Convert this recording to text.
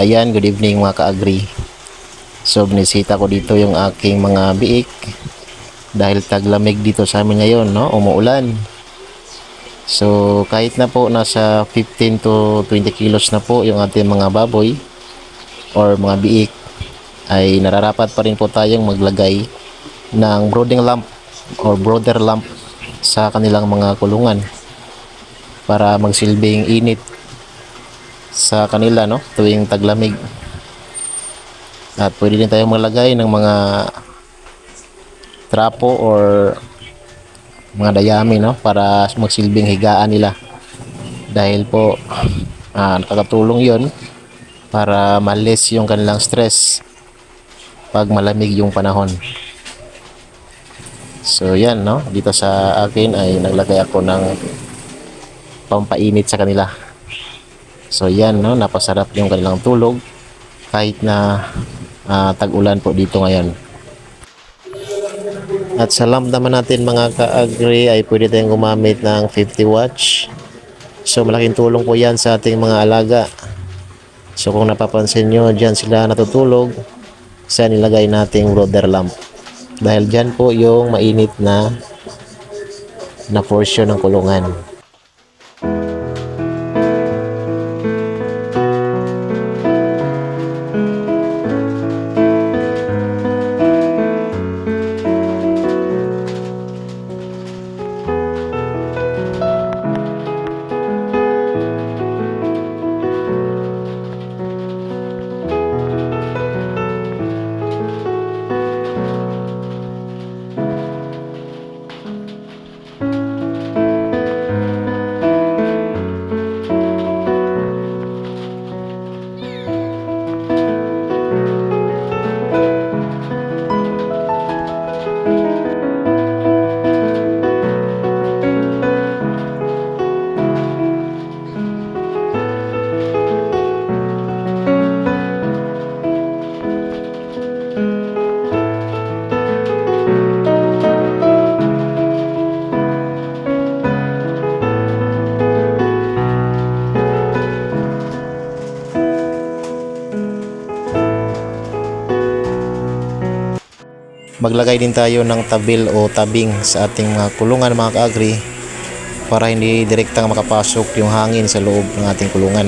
Ayan, good evening mga ka-agri. So, binisita ko dito yung aking mga biik dahil taglamig dito sa amin ngayon, no? Umuulan. So, kahit na po nasa 15 to 20 kilos na po yung ating mga baboy or mga biik, ay nararapat pa rin po tayong maglagay ng brooding lamp or brooder lamp sa kanilang mga kulungan para magsilbing init sa kanila no? Tuwing taglamig. At pwede din tayong maglagay ng mga trapo or mga dayami no? Para magsilbing higaan nila. Dahil po ah, nakakatulong yon para malis yung kanilang stress pag malamig yung panahon. So yan no? Dito sa akin ay naglagay ako ng pampainit sa kanila So yan no, napasarap yung kanilang tulog kahit na ah, tag-ulan po dito ngayon. At sa lamp natin mga ka-agri ay pwede tayong gumamit ng 50 watts. So malaking tulong po yan sa ating mga alaga. So kung napapansin nyo, dyan sila natutulog sa nilagay nating brother lamp. Dahil dyan po yung mainit na na portion ng kulungan. Maglagay din tayo ng tabil o tabing sa ating mga kulungan mga kaagri para hindi direktang makapasok yung hangin sa loob ng ating kulungan.